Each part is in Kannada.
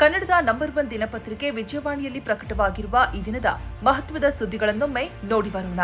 ಕನ್ನಡದ ನಂಬರ್ ಒನ್ ದಿನಪತ್ರಿಕೆ ವಿಜಯವಾಣಿಯಲ್ಲಿ ಪ್ರಕಟವಾಗಿರುವ ಈ ದಿನದ ಮಹತ್ವದ ಸುದ್ದಿಗಳನ್ನೊಮ್ಮೆ ನೋಡಿ ಬರೋಣ.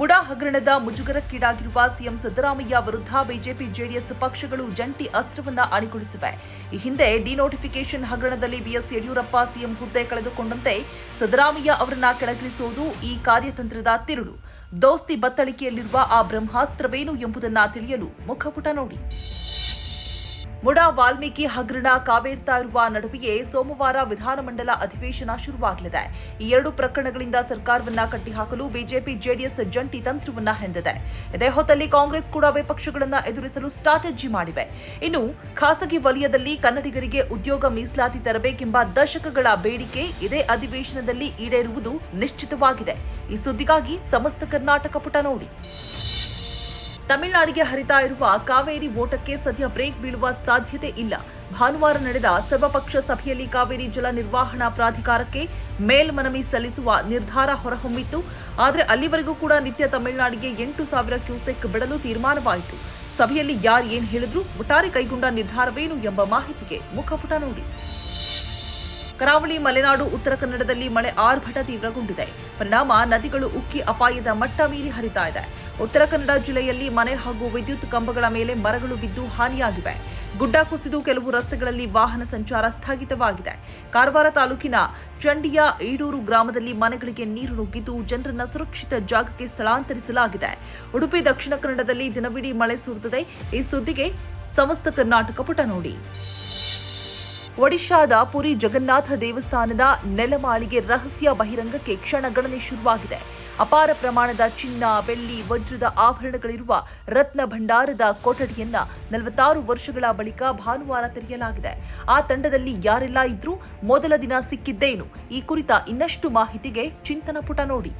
ಮುಡಾ ಹಗರಣದ ಮುಜುಗರಕ್ಕೀಡಾಗಿರುವ ಸಿಎಂ ಸಿದ್ದರಾಮಯ್ಯ ವಿರುದ್ಧ ಬಿಜೆಪಿ ಜೆಡಿಎಸ್ ಪಕ್ಷಗಳು ಜಂಟಿ ಅಸ್ತ್ರವನ್ನ ಅಣಿಗೊಳಿಸಿವೆ. ಈ ಹಿಂದೆ ಡಿನೋಟಿಫಿಕೇಷನ್ ಹಗರಣದಲ್ಲಿ ಬಿಎಸ್ ಯಡಿಯೂರಪ್ಪ ಸಿಎಂ ಹುದ್ದೆ ಕಳೆದುಕೊಂಡಂತೆ ಸಿದ್ದರಾಮಯ್ಯ ಅವರನ್ನ ಕೆಳಗಿಳಿಸುವುದು ಈ ಕಾರ್ಯತಂತ್ರದ ತಿರುಳು. ದೋಸ್ತಿ ಬತ್ತಳಿಕೆಯಲ್ಲಿರುವ ಆ ಬ್ರಹ್ಮಾಸ್ತ್ರವೇನು ಎಂಬುದನ್ನ ತಿಳಿಯಲು ಮುಖಪುಟ ನೋಡಿ. ಮುಡಾ ವಾಲ್ಮೀಕಿ ಹಗರಣ ಕಾವೇರ್ತಾ ಇರುವ ನಡುವೆಯೇ ಸೋಮವಾರ ವಿಧಾನಮಂಡಲ ಅಧಿವೇಶನ ಶುರುವಾಗಲಿದೆ. ಈ ಎರಡು ಪ್ರಕರಣಗಳಿಂದ ಸರ್ಕಾರವನ್ನ ಕಟ್ಟಿಹಾಕಲು ಬಿಜೆಪಿ ಜೆಡಿಎಸ್ ಜಂಟಿ ತಂತ್ರವನ್ನ ಹೆಣೆದಿದೆ ಇದೇ ಹೊತ್ತಲ್ಲಿ ಕಾಂಗ್ರೆಸ್ ಕೂಡ ವಿಪಕ್ಷಗಳನ್ನ ಎದುರಿಸಲು ಸ್ಟ್ರಾಟಜಿ ಮಾಡಿವೆ. ಇನ್ನು ಖಾಸಗಿ ವಲಯದಲ್ಲಿ ಕನ್ನಡಿಗರಿಗೆ ಉದ್ಯೋಗ ಮೀಸಲಾತಿ ತರಬೇಕೆಂಬ ದಶಕಗಳ ಬೇಡಿಕೆ ಇದೇ ಅಧಿವೇಶನದಲ್ಲಿ ಈಡೇರುವುದು ನಿಶ್ಚಿತವಾಗಿದೆ. ಈ ಸುದ್ದಿಗಾಗಿ ಸಮಸ್ತ ಕರ್ನಾಟಕ ಪುಟ ನೋಡಿ. ತಮಿಳುನಾಡಿಗೆ ಹರಿತಾ ಇರುವ ಕಾವೇರಿ ಓಟಕ್ಕೆ ಸದ್ಯ ಬ್ರೇಕ್ ಬೀಳುವ ಸಾಧ್ಯತೆ ಇಲ್ಲ. ಭಾನುವಾರ ನಡೆದ ಸರ್ವಪಕ್ಷ ಸಭೆಯಲ್ಲಿ ಕಾವೇರಿ ಜಲ ನಿರ್ವಹಣಾ ಪ್ರಾಧಿಕಾರಕ್ಕೆ ಮೇಲ್ಮನವಿ ಸಲ್ಲಿಸುವ ನಿರ್ಧಾರ ಹೊರಹೊಮ್ಮಿತ್ತು. ಆದರೆ ಅಲ್ಲಿವರೆಗೂ ಕೂಡ ನಿತ್ಯ ತಮಿಳುನಾಡಿಗೆ ಎಂಟು ಸಾವಿರ ಕ್ಯೂಸೆಕ್ ಬಿಡಲು ತೀರ್ಮಾನವಾಯಿತು. ಸಭೆಯಲ್ಲಿ ಯಾರು ಏನ್ ಹೇಳಿದ್ರು ಒಟ್ಟಾರೆ ಕೈಗೊಂಡ ನಿರ್ಧಾರವೇನು ಎಂಬ ಮಾಹಿತಿಗೆ ಮುಖಪುಟ ನೋಡಿ. ಕರಾವಳಿ, ಮಲೆನಾಡು, ಉತ್ತರ ಕನ್ನಡದಲ್ಲಿ ಮಳೆ ಆರ್ಭಟ ತೀವ್ರಗೊಂಡಿದೆ. ಪರಿಣಾಮ ನದಿಗಳು ಉಕ್ಕಿ ಅಪಾಯದ ಮಟ್ಟ ಮೀರಿ ಹರಿತಾ ಇದೆ. ಉತ್ತರ ಕನ್ನಡ ಜಿಲ್ಲೆಯಲ್ಲಿ ಮನೆ ಹಾಗೂ ವಿದ್ಯುತ್ ಕಂಬಗಳ ಮೇಲೆ ಮರಗಳು ಬಿದ್ದು ಹಾನಿಯಾಗಿವೆ. ಗುಡ್ಡ ಕುಸಿದು ಕೆಲವು ರಸ್ತೆಗಳಲ್ಲಿ ವಾಹನ ಸಂಚಾರ ಸ್ಥಗಿತವಾಗಿದೆ. ಕಾರವಾರ ತಾಲೂಕಿನ ಚಂಡಿಯ ಈಡೂರು ಗ್ರಾಮದಲ್ಲಿ ಮನೆಗಳಿಗೆ ನೀರು ನುಗ್ಗಿದ್ದು ಜನರನ್ನ ಸುರಕ್ಷಿತ ಜಾಗಕ್ಕೆ ಸ್ಥಳಾಂತರಿಸಲಾಗಿದೆ. ಉಡುಪಿ ದಕ್ಷಿಣ ಕನ್ನಡದಲ್ಲಿ ದಿನವಿಡೀ ಮಳೆ ಸುರಿದಿದೆ. ಈ ಸುದ್ದಿಗೆ ಸಮಸ್ತ ಕರ್ನಾಟಕ ಪುಟ ನೋಡಿ. ಒಡಿಶಾದ ಪುರಿ ಜಗನ್ನಾಥ ದೇವಸ್ಥಾನದ ನೆಲಮಾಳಿಗೆ ರಹಸ್ಯ ಬಹಿರಂಗಕ್ಕೆ ಕ್ಷಣಗಣನೆ ಶುರುವಾಗಿದೆ. ಅಪಾರ ಪ್ರಮಾಣದ ಚಿನ್ನ, ಬೆಳ್ಳಿ, ವಜ್ರದ ಆಭರಣಗಳಿರುವ ರತ್ನ ಭಂಡಾರದ ಕೊಠಡಿಯನ್ನ ನಲವತ್ತಾರು ವರ್ಷಗಳ ಬಳಿಕ ಭಾನುವಾರ ತೆರೆಯಲಾಗಿದೆ. ಆ ತಂಡದಲ್ಲಿ ಯಾರೆಲ್ಲ ಇದ್ರೂ ಮೊದಲ ದಿನ ಸಿಕ್ಕಿದ್ದೇನು? ಈ ಕುರಿತ ಇನ್ನಷ್ಟು ಮಾಹಿತಿಗೆ ಚಿಂತನ ಪುಟ ನೋಡಿ.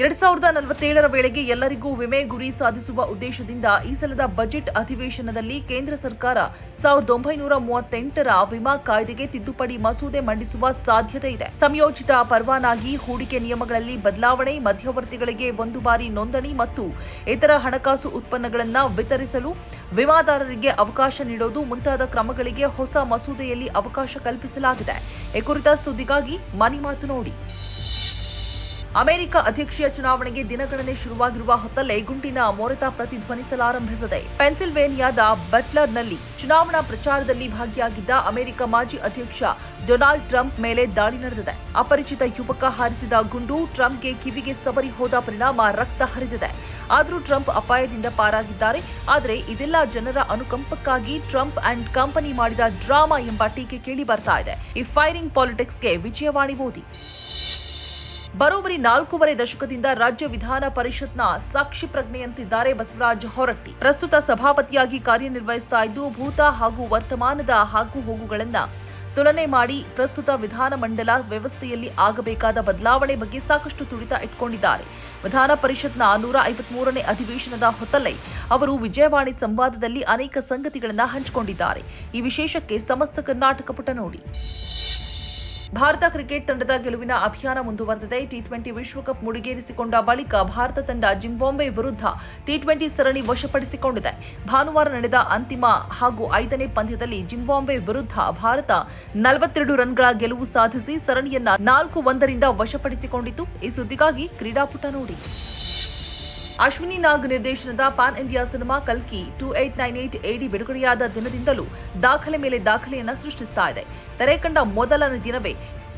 ಎರಡ್ ಸಾವಿರದ ನಲವತ್ತೇಳರ ವೇಳೆಗೆ ಎಲ್ಲರಿಗೂ ವಿಮೆ ಗುರಿ ಸಾಧಿಸುವ ಉದ್ದೇಶದಿಂದ ಈ ಸಲದ ಬಜೆಟ್ ಅಧಿವೇಶನದಲ್ಲಿ ಕೇಂದ್ರ ಸರ್ಕಾರ ಸಾವಿರದ ಒಂಬೈನೂರ ಮೂವತ್ತೆಂಟರ ವಿಮಾ ಕಾಯ್ದೆಗೆ ತಿದ್ದುಪಡಿ ಮಸೂದೆ ಮಂಡಿಸುವ ಸಾಧ್ಯತೆ ಇದೆ. ಸಂಯೋಜಿತ ಪರವಾನಗಿ, ಹೂಡಿಕೆ ನಿಯಮಗಳಲ್ಲಿ ಬದಲಾವಣೆ, ಮಧ್ಯವರ್ತಿಗಳಿಗೆ ಒಂದು ಬಾರಿ ನೋಂದಣಿ ಮತ್ತು ಇತರ ಹಣಕಾಸು ಉತ್ಪನ್ನಗಳನ್ನು ವಿತರಿಸಲು ವಿಮಾದಾರರಿಗೆ ಅವಕಾಶ ನೀಡೋದು ಮುಂತಾದ ಕ್ರಮಗಳಿಗೆ ಹೊಸ ಮಸೂದೆಯಲ್ಲಿ ಅವಕಾಶ ಕಲ್ಪಿಸಲಾಗಿದೆ. ಈ ಕುರಿತ ಸುದ್ದಿಗಾಗಿ ಮನಿ ಮಾತು ನೋಡಿ. ಅಮೆರಿಕ ಅಧ್ಯಕ್ಷೀಯ ಚುನಾವಣೆಗೆ ದಿನಗಣನೆ ಶುರುವಾಗಿರುವ ಹೊತ್ತಲ್ಲೇ ಗುಂಡಿನ ಮೊರೆತ ಪ್ರತಿಧ್ವನಿಸಲಾರಂಭಿಸಿದೆ ಪೆನ್ಸಿಲ್ವೇನಿಯಾದ ಬಟ್ಲರ್ನಲ್ಲಿ ಚುನಾವಣಾ ಪ್ರಚಾರದಲ್ಲಿ ಭಾಗಿಯಾಗಿದ್ದ ಅಮೆರಿಕ ಮಾಜಿ ಅಧ್ಯಕ್ಷ ಡೊನಾಲ್ಡ್ ಟ್ರಂಪ್ ಮೇಲೆ ದಾಳಿ ನಡೆದಿದೆ. ಅಪರಿಚಿತ ಯುವಕ ಹಾರಿಸಿದ ಗುಂಡು ಟ್ರಂಪ್ಗೆ ಕಿವಿಗೆ ಸವರಿ ಹೋದ ಪರಿಣಾಮ ರಕ್ತ ಹರಿದಿದೆ. ಆದರೂ ಟ್ರಂಪ್ ಅಪಾಯದಿಂದ ಪಾರಾಗಿದ್ದಾರೆ. ಆದರೆ ಇದೆಲ್ಲ ಜನರ ಅನುಕಂಪಕ್ಕಾಗಿ ಟ್ರಂಪ್ ಅಂಡ್ ಕಂಪನಿ ಮಾಡಿದ ಡ್ರಾಮಾ ಎಂಬ ಟೀಕೆ ಕೇಳಿ ಬರ್ತಾ ಇದೆ. ಈ ಫೈರಿಂಗ್ ಪಾಲಿಟಿಕ್ಸ್ಗೆ ವಿಜಯವಾಣಿ ಓದಿ ಬರೋಬ್ಬರಿ ನಾಲ್ಕೂವರೆ ದಶಕದಿಂದ ರಾಜ್ಯ ವಿಧಾನ ಪರಿಷತ್ನ ಸಾಕ್ಷಿ ಪ್ರಜ್ಞೆಯಂತಿದ್ದಾರೆ ಬಸವರಾಜ ಹೊರಟ್ಟಿ. ಪ್ರಸ್ತುತ ಸಭಾಪತಿಯಾಗಿ ಕಾರ್ಯನಿರ್ವಹಿಸ್ತಾ ಇದ್ದು, ಭೂತ ಹಾಗೂ ವರ್ತಮಾನದ ಹಾಗೂ ಹೋಗುಗಳನ್ನ ತುಲನೆ ಮಾಡಿ ಪ್ರಸ್ತುತ ವಿಧಾನಮಂಡಲ ವ್ಯವಸ್ಥೆಯಲ್ಲಿ ಆಗಬೇಕಾದ ಬದಲಾವಣೆ ಬಗ್ಗೆ ಸಾಕಷ್ಟು ತುಡಿತ ಇಟ್ಕೊಂಡಿದ್ದಾರೆ. ವಿಧಾನ ಪರಿಷತ್ನ ನೂರ ಐವತ್ಮೂರನೇ ಅಧಿವೇಶನದ ಹೊತ್ತಲ್ಲೇ ಅವರು ವಿಜಯವಾಣಿ ಸಂವಾದದಲ್ಲಿ ಅನೇಕ ಸಂಗತಿಗಳನ್ನು ಹಂಚಿಕೊಂಡಿದ್ದಾರೆ. ಈ ವಿಶೇಷಕ್ಕೆ ಸಮಸ್ತ ಕರ್ನಾಟಕ ಪುಟ ನೋಡಿ. ಭಾರತ ಕ್ರಿಕೆಟ್ ತಂಡದ ಗೆಲುವಿನ ಅಭಿಯಾನ ಮುಂದುವರೆದಿದೆ. ಟಿ ಟ್ವೆಂಟಿ ವಿಶ್ವಕಪ್ ಮುಡಿಗೇರಿಸಿಕೊಂಡ ಬಳಿಕ ಭಾರತ ತಂಡ ಜಿಂಬಾಂಬೆ ವಿರುದ್ಧ ಟಿ ಟ್ವೆಂಟಿ ಸರಣಿ ವಶಪಡಿಸಿಕೊಂಡಿದೆ. ಭಾನುವಾರ ನಡೆದ ಅಂತಿಮ ಹಾಗೂ ಐದನೇ ಪಂದ್ಯದಲ್ಲಿ ಜಿಂಬಾಂಬೆ ವಿರುದ್ಧ ಭಾರತ ನಲವತ್ತೆರಡು ರನ್ಗಳ ಗೆಲುವು ಸಾಧಿಸಿ ಸರಣಿಯನ್ನ ನಾಲ್ಕು ಒಂದರಿಂದ ವಶಪಡಿಸಿಕೊಂಡಿತು ಈ ಸುದ್ದಿಗಾಗಿ ಕ್ರೀಡಾಪುಟ ನೋಡಿ. ಅಶ್ವಿನಿ ನಾಗ್ ನಿರ್ದೇಶನದ ಪಾನ್ ಇಂಡಿಯಾ ಸಿನಿಮಾ ಕಲ್ಕಿ two eight nine eight AD ಬಿಡುಗಡೆಯಾದ ದಿನದಿಂದಲೂ ದಾಖಲೆ ಮೇಲೆ ದಾಖಲೆಯನ್ನು ಸೃಷ್ಟಿಸ್ತಾ ಇದೆ. ತೆರೆ ಕಂಡ ಮೊದಲನೇ ದಿನವೇ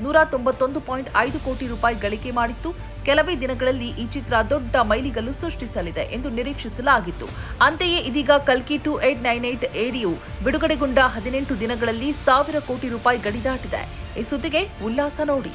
ನೂರ ತೊಂಬತ್ತೊಂದು ಪಾಯಿಂಟ್ ಐದು ಕೋಟಿ ರೂಪಾಯಿ ಗಳಿಕೆ ಮಾಡಿತ್ತು. ಕೆಲವೇ ದಿನಗಳಲ್ಲಿ ಈ ಚಿತ್ರ ದೊಡ್ಡ ಮೈಲಿಗಲ್ಲು ಸೃಷ್ಟಿಸಲಿದೆ ಎಂದು ನಿರೀಕ್ಷಿಸಲಾಗಿತ್ತು. ಅಂತೆಯೇ ಇದೀಗ ಕಲ್ಕಿ ಟು ಏಟ್ ನೈನ್ ಏಟ್ ಎಡಿಯು ಬಿಡುಗಡೆಗೊಂಡ ಹದಿನೆಂಟು ದಿನಗಳಲ್ಲಿ ಸಾವಿರ ಕೋಟಿ ರೂಪಾಯಿ ಗಡಿದಾಟಿದೆ. ಈ ಸುದ್ದಿಗೆ ಉಲ್ಲಾಸ ನೋಡಿ.